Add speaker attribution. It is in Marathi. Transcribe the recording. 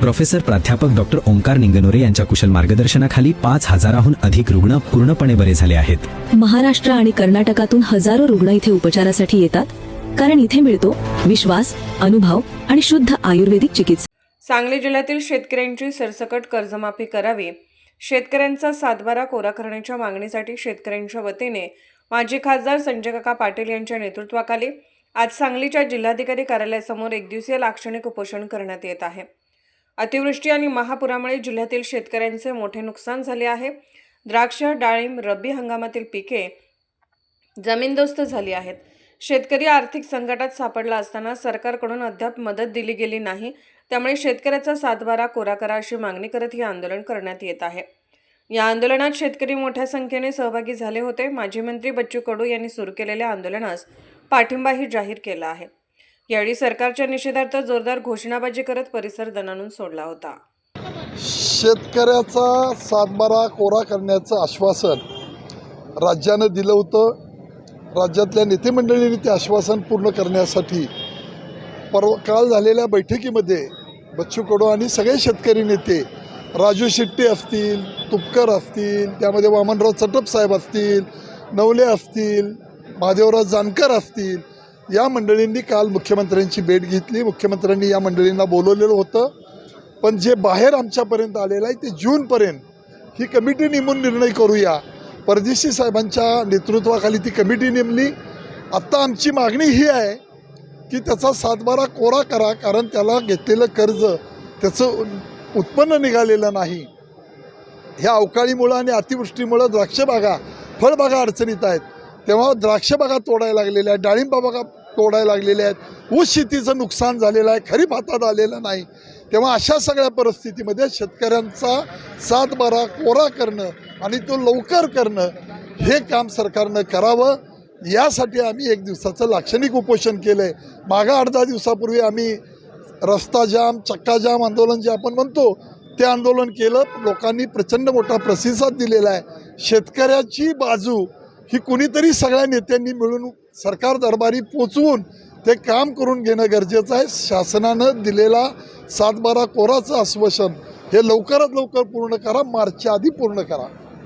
Speaker 1: Professor प्राध्यापक डॉक्टर ओंकार निंगनोरे यांच्या कुशल मार्गदर्शनाखाली पाच हजाराहून अधिक रुग्ण पूर्णपणे बरे झाले आहेत.
Speaker 2: महाराष्ट्र आणि कर्नाटकातून हजारो रुग्ण इथे उपचारासाठी येतात. कारण इथे मिळतो विश्वास अनुभव आणि शुद्ध आयुर्वेदिक चिकित्सा.
Speaker 3: सांगली जिल्ह्यातील शेतकऱ्यांची सरसकट कर्जमाफी करावी. शेतकऱ्यांचा सातबारा कोरा करण्याच्या मागणीसाठी शेतकऱ्यांच्या वतीने माजी खासदार संजय काका पाटील यांच्या नेतृत्वाखाली आज सांगलीच्या जिल्हाधिकारी कार्यालयासमोर एकदिवसीय लाक्षणिक उपोषण करण्यात येत आहे. अतिवृष्टी आणि महापुरामुळे जिल्ह्यातील शेतकऱ्यांचे मोठे नुकसान झाले आहे. द्राक्ष डाळिंब रब्बी हंगामातील पिके जमीनदोस्त झाली आहेत. शेतकरी आर्थिक संकटात सापडला असताना सरकारकडून अद्याप मदत दिली गेली नाही. त्यामुळे शेतकऱ्याचा सातबारा कोरा करा अशी मागणी करत हे आंदोलन करण्यात येत आहे. या आंदोलनात शेतकरी मोठ्या संख्येने सहभागी झाले होते. माजी मंत्री बच्चू कडू यांनी सुरू केलेल्या आंदोलनास पाठिंबाही जाहीर केला आहे. यावेळी सरकारच्या निषेधार्थ जोरदार घोषणाबाजी करत परिसर दणानून सोडला होता.
Speaker 4: शेतकऱ्याचा सातबारा कोरा करण्याचं आश्वासन राज्यानं दिलं होतं. राज्यातल्या नेतेमंडळींनी ते आश्वासन पूर्ण करण्यासाठी परवा काल झालेल्या बैठकीमध्ये बच्चू कडू आणि सगळे शेतकरी नेते राजू शेट्टी असतील तुपकर असतील त्यामध्ये वामनराव चटप साहेब असतील नवले असतील महादेवराव जानकर असतील या मंडळींनी काल मुख्यमंत्र्यांची भेट घेतली. मुख्यमंत्र्यांनी या मंडळींना बोलवलेलं होतं. पण जे बाहेर आमच्यापर्यंत आलेलं आहे ते जूनपर्यंत ही कमिटी नेमून निर्णय करूया. परदेशी साहेबांच्या नेतृत्वाखाली ती कमिटी नेमली. आत्ता आमची मागणी ही आहे की त्याचा सातबारा कोरा करा कारण त्याला घेतलेलं कर्ज त्याचं उत्पन्न निघालेलं नाही. ह्या अवकाळीमुळं आणि अतिवृष्टीमुळं द्राक्षबागा फळबागा अडचणीत आहेत. तेव्हा द्राक्षबागा तोडायला लागलेल्या आहेत. डाळिंबा बागा तोडायला लागलेले आहेत. ऊस शेतीचं नुकसान झालेलं आहे. खरीप हातात आलेलं नाही. तेव्हा अशा सगळ्या परिस्थितीमध्ये शेतकऱ्यांचा सातबारा कोरा करणं आणि तो लवकर करणं हे काम सरकारनं करावं. यासाठी आम्ही एक दिवसाचं लाक्षणिक उपोषण केलं आहे मागं आठ दहा दिवसापूर्वी आम्ही रस्ता जाम चक्का जाम आंदोलन जे आपण म्हणतो ते आंदोलन केलं. लोकांनी प्रचंड मोठा प्रतिसाद दिलेला आहे. शेतकऱ्याची बाजू ही कुणीतरी सगळ्या नेत्यांनी मिळून सरकार दरबारी पोचवून ते काम करून घेणं गरजेचं आहे. शासनानं दिलेला सातबारा कोराचं आश्वासन हे लवकरात लवकर पूर्ण करा मार्चच्या आधी पूर्ण करा.